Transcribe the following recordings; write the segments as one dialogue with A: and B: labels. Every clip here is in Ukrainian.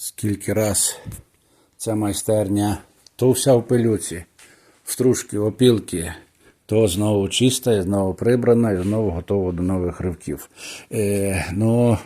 A: Скільки раз ця майстерня то вся в пилюці, в стружки, опілки, то знову чиста, і знову прибрана, і знову готова до нових ривків. Е, ну,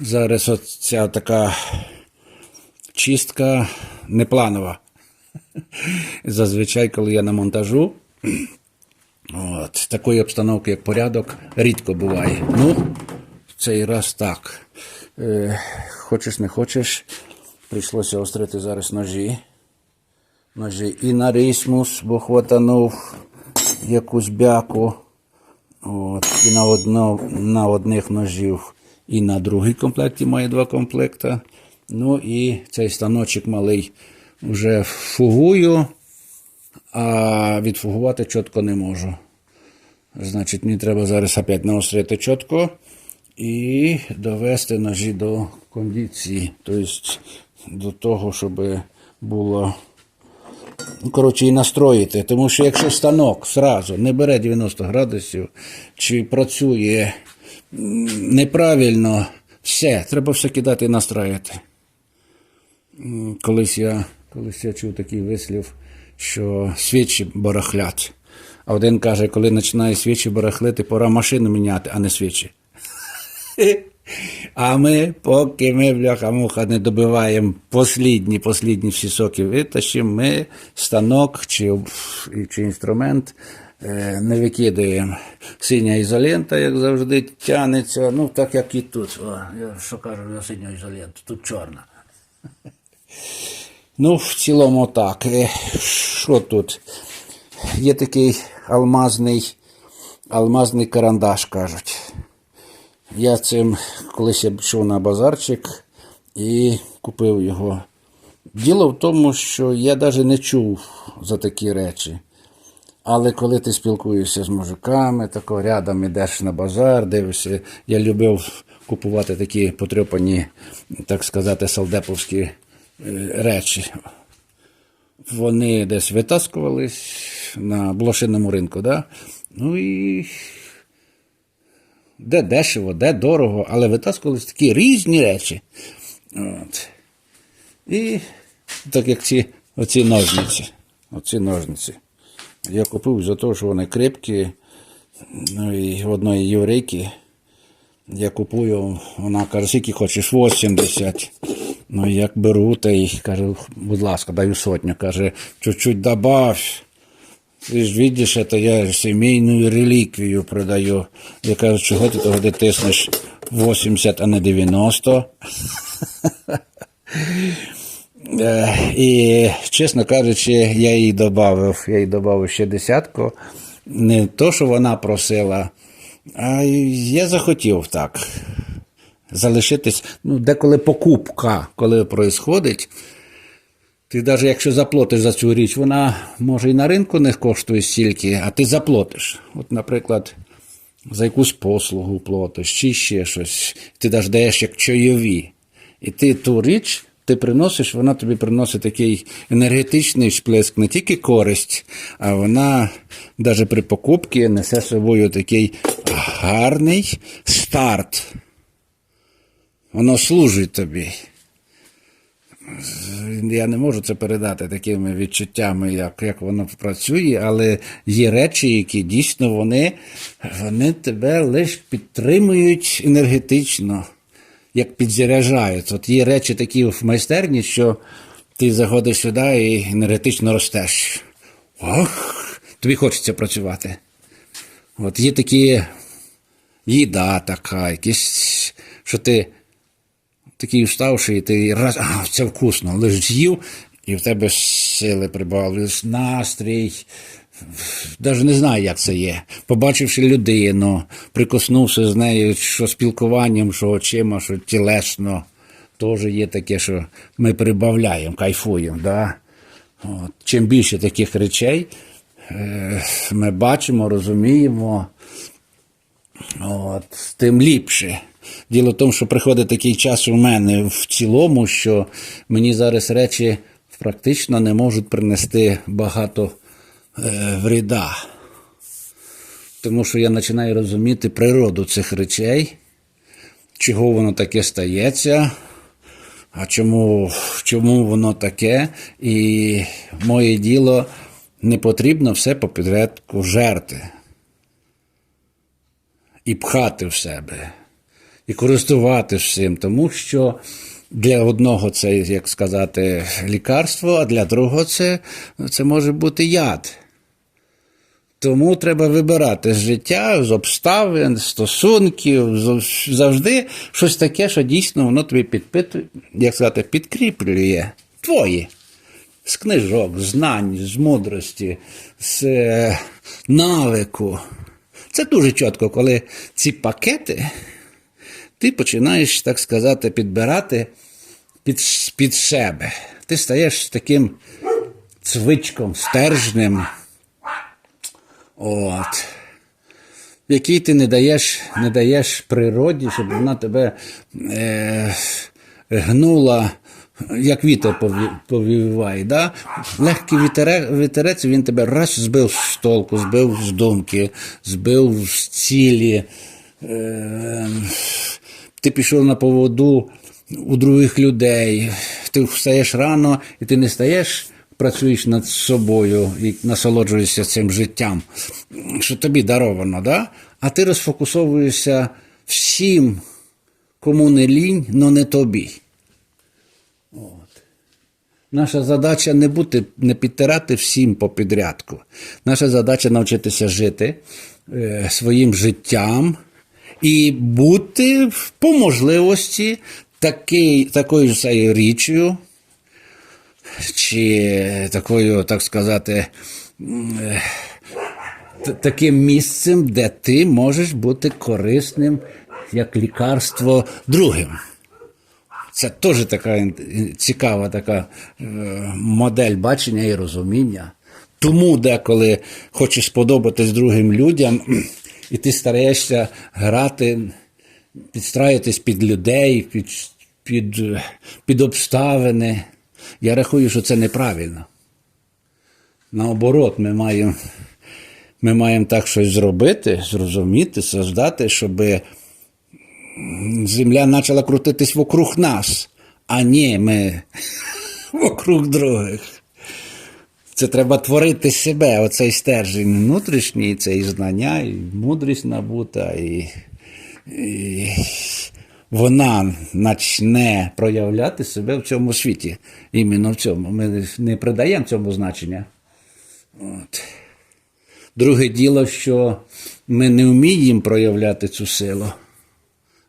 A: зараз от ця така чистка непланова. Зазвичай, коли я на монтажу, от, такої обстановки, як порядок, рідко буває. Ну, цей раз так. Е, хочеш не хочеш, прийшлося острити зараз ножі. Ножі і на рисмус, бо хватанув якусь бяку. От, і на, одно, на одних ножів, і на другий комплекті має два комплекта. Ну і цей станочок малий вже фугую, а відфугувати чітко не можу. Значить, мені треба зараз опять наострити чітко і довести ножі до кондиції. Тобто до того, щоб було. Ну, коротше, і настроїти. Тому що якщо станок зразу не бере 90 градусів, чи працює неправильно, все, треба все кидати і настраювати. Колись я, колись я чув такий вислів, що свічі барахлять. А один каже, коли починає свічі барахлити, пора машину міняти, а не свічі. А ми, поки ми, бляха-муха, не добиваємо послідні, послідні всі соки витащимо, ми станок чи, чи інструмент е, не викидаємо. Синя ізолента, як завжди, тянеться, ну так як і тут. О, я що кажу на синю ізоленту, тут чорна. Ну, в цілому так. Е, Що тут? Є такий алмазний, алмазний карандаш, кажуть. Я цим колись я пішов на базарчик і купив його. Діло в тому, що я навіть не чув за такі речі. Але коли ти спілкуєшся з мужиками, тако рядом ідеш на базар, дивишся, я любив купувати такі потрьопані, так сказати, салдеповські е, речі. Вони десь витаскувались на блошиному ринку, да? ну і де дешево, де дорого, але витаскувались такі різні речі. От. І так як ці оці ножниці. Оці ножниці. Я купив за те, що вони крепкі. Ну і одної єврейки я купую, вона каже, скільки хочеш, 80. Ну, як беру, та й кажу, будь ласка, даю сотню. Каже, чуть-чуть добавь. Ты ж видишь, это я семейную реликвию продаю. Я кажу, чого ти тоді тиснеш 80, а не 90? Е, І, чесно кажучи, я їй додав, я їй додав ще десятку. Не то, що вона просила, а я захотів так. Залишитись. Ну, деколи покупка, коли проїсходить, ти навіть якщо заплатиш за цю річ, вона може і на ринку не коштує стільки, а ти заплатиш. От, наприклад, за якусь послугу платиш, чи ще щось. Ти навіть даєш як чайові. І ти ту річ ти приносиш, вона тобі приносить такий енергетичний сплеск, не тільки користь, а вона навіть при покупці несе собою такий гарний старт. Воно служить тобі. Я не можу це передати такими відчуттями, як, як воно працює, але є речі, які дійсно вони, вони тебе лише підтримують енергетично, як підзаряджають. От є речі такі в майстерні, що ти заходиш сюди і енергетично ростеш. Ох, тобі хочеться працювати. От є такі їда така, якісь, що ти такий вставший, і ти раз, а, це вкусно, лиш з'їв, і в тебе сили прибавились, настрій. Навіть не знаю, як це є. Побачивши людину, прикоснувся з нею, що спілкуванням, що очима, що тілесно, теж є таке, що ми прибавляємо, кайфуємо. Да? От. Чим більше таких речей е, ми бачимо, розуміємо, От, тим ліпше. Діло в тому, що приходить такий час у мене в цілому, що мені зараз речі практично не можуть принести багато е, вреда. Тому що я починаю розуміти природу цих речей, чого воно таке стається. а чому, чому воно таке? І моє діло не потрібно все по підрядку жерти і пхати в себе, і користуватися всім, тому що для одного це, як сказати, лікарство, а для другого це, це може бути яд. Тому треба вибирати з життя, з обставин, стосунків, завжди щось таке, що дійсно воно тобі підпитує, як сказати, підкріплює твої. З книжок, знань, з мудрості, з е, навику. Це дуже чітко, коли ці пакети ти починаєш, так сказати, підбирати під, під себе. Ти стаєш таким цвичком, стержнем. От. Який ти не даєш, не даєш природі, щоб вона тебе е, гнула, як вітер повіває. Да? Легкий вітерець, він тебе раз збив з толку, збив з думки, збив з цілі. Е, ти пішов на поводу у других людей, ти встаєш рано і ти не стаєш, працюєш над собою і насолоджуєшся цим життям, що тобі даровано, да? а ти розфокусовуєшся всім, кому не лінь, но не тобі. Наша задача не бути, не підтирати всім по підрядку. Наша задача навчитися жити е, своїм життям і бути по можливості такий, такою ж річчю, чи такою, так сказати, е, таким місцем, де ти можеш бути корисним як лікарство другим. Це теж така цікава така е, модель бачення і розуміння. Тому деколи хочеш сподобатись другим людям, і ти стараєшся грати, підстраюватись під людей, під, під, під обставини. Я рахую, що це неправильно. Наоборот, ми маємо, ми маємо так щось зробити, зрозуміти, создати, щоб земля почала крутитись вокруг нас, а не ми вокруг других. Це треба творити себе, оцей стержень внутрішній, це і знання, і мудрість набута, і, і вона почне проявляти себе в цьому світі. Іменно в цьому. Ми не придаємо цьому значення. От. Друге діло, що ми не вміємо проявляти цю силу.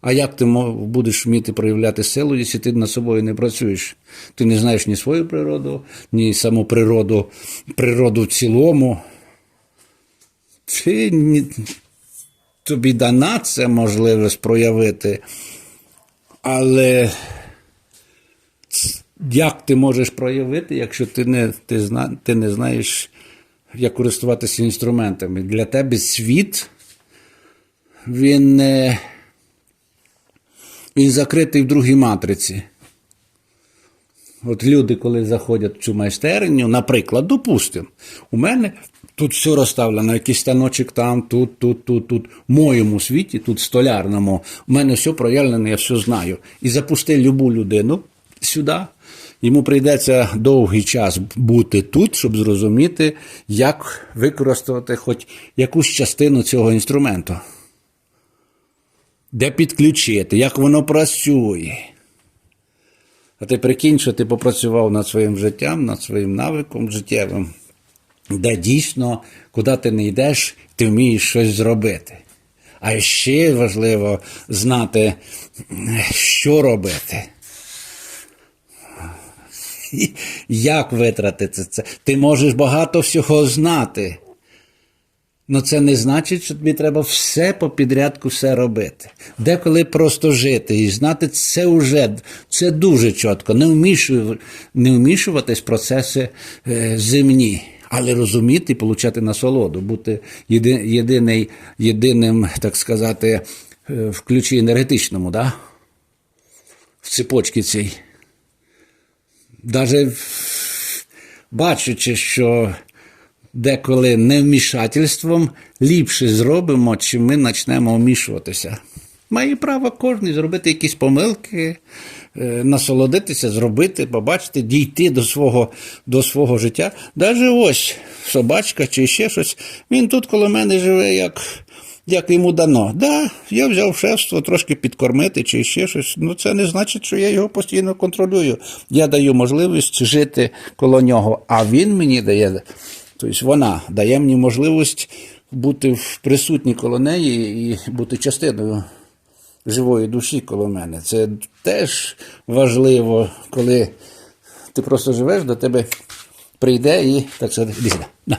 A: А як ти будеш вміти проявляти силу, якщо ти над собою не працюєш? Ти не знаєш ні свою природу, ні саму природу, природу в цілому. Ти, ні- тобі дана це можливість проявити, але як ти можеш проявити, якщо ти не, ти зна, ти не знаєш, як користуватися інструментами? Для тебе світ, він не. Він закритий в другій матриці. От люди, коли заходять в цю майстерню, наприклад, допустимо, у мене тут все розставлено, якийсь станочок там, тут, тут, тут, тут. В моєму світі, тут столярному, у мене все проявлено, я все знаю. І запусти любу людину сюди. Йому прийдеться довгий час бути тут, щоб зрозуміти, як використати хоч якусь частину цього інструменту де підключити, як воно працює. А ти прикинь, що ти попрацював над своїм життям, над своїм навиком життєвим, де дійсно, куди ти не йдеш, ти вмієш щось зробити. А ще важливо знати, що робити. Як витратити це? Ти можеш багато всього знати. Ну це не значить, що тобі треба все по підрядку все робити. Деколи просто жити і знати це вже це дуже чітко. Не, вмішую, не вмішуватись в процеси е, земні, але розуміти і получати насолоду, бути єди, єдиний, єдиним, так сказати, е, в ключі енергетичному, да? в цепочці цій. В- бачучи, що деколи невмішательством ліпше зробимо, чи ми почнемо вмішуватися. Має право кожен зробити якісь помилки, е, насолодитися, зробити, побачити, дійти до свого, до свого життя. Даже ось собачка чи ще щось. Він тут коло мене живе, як, як йому дано. Да, я взяв шефство трошки підкормити чи ще щось. Ну це не значить, що я його постійно контролюю. Я даю можливість жити коло нього, а він мені дає, тобто вона дає мені можливість бути присутній коло неї і бути частиною живої душі коло мене. Це теж важливо, коли ти просто живеш, до тебе прийде і так іди на.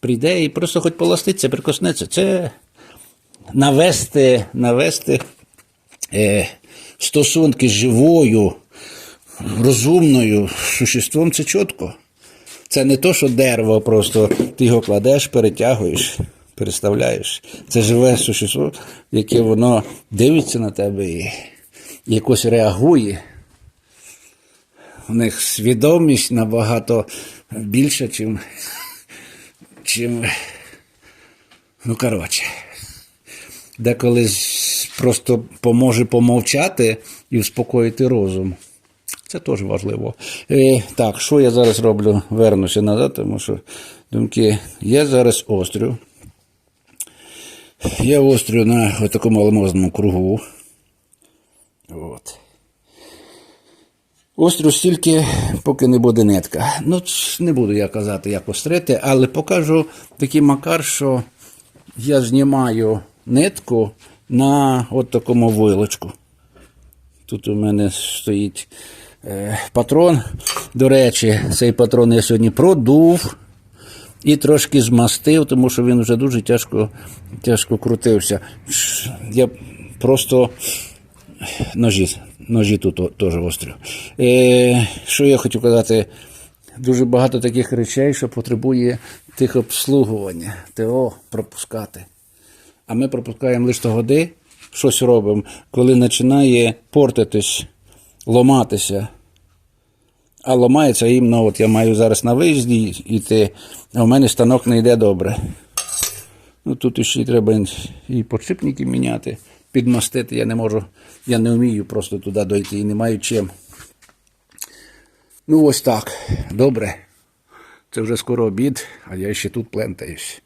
A: прийде і просто хоч поластиться, прикоснеться. Це навести, навести е, стосунки з живою, розумною существом, це чітко. Це не то, що дерево просто ти його кладеш, перетягуєш, переставляєш. Це живе существо, яке воно дивиться на тебе і якось реагує. У них свідомість набагато більша, чим, чим ну, коротше. Деколи просто поможе помовчати і успокоїти розум. Це теж важливо. Е, так, що я зараз роблю? Вернуся назад, тому що думки. Я зараз острю. Я острю на такому алмазному кругу. От. Острю стільки, поки не буде нитка. Ну, не буду я казати, як острити, але покажу такий макар, що я знімаю нитку на от такому вилочку. Тут у мене стоїть патрон. До речі, цей патрон я сьогодні продув і трошки змастив, тому що він вже дуже тяжко, тяжко крутився. Я просто ножі, ножі тут теж острі. Е, що я хочу казати? Дуже багато таких речей, що потребує тих обслугування, ТО пропускати. А ми пропускаємо лише тоді, щось робимо, коли починає портитись, ломатися. А ламається іменно, от я маю зараз на виїзді йти, а в мене станок не йде добре. Ну тут ще треба і подшипники міняти, підмастити. Я не можу, я не вмію просто туди дойти і не маю чим. Ну ось так. Добре. Це вже скоро обід, а я ще тут плентаюсь.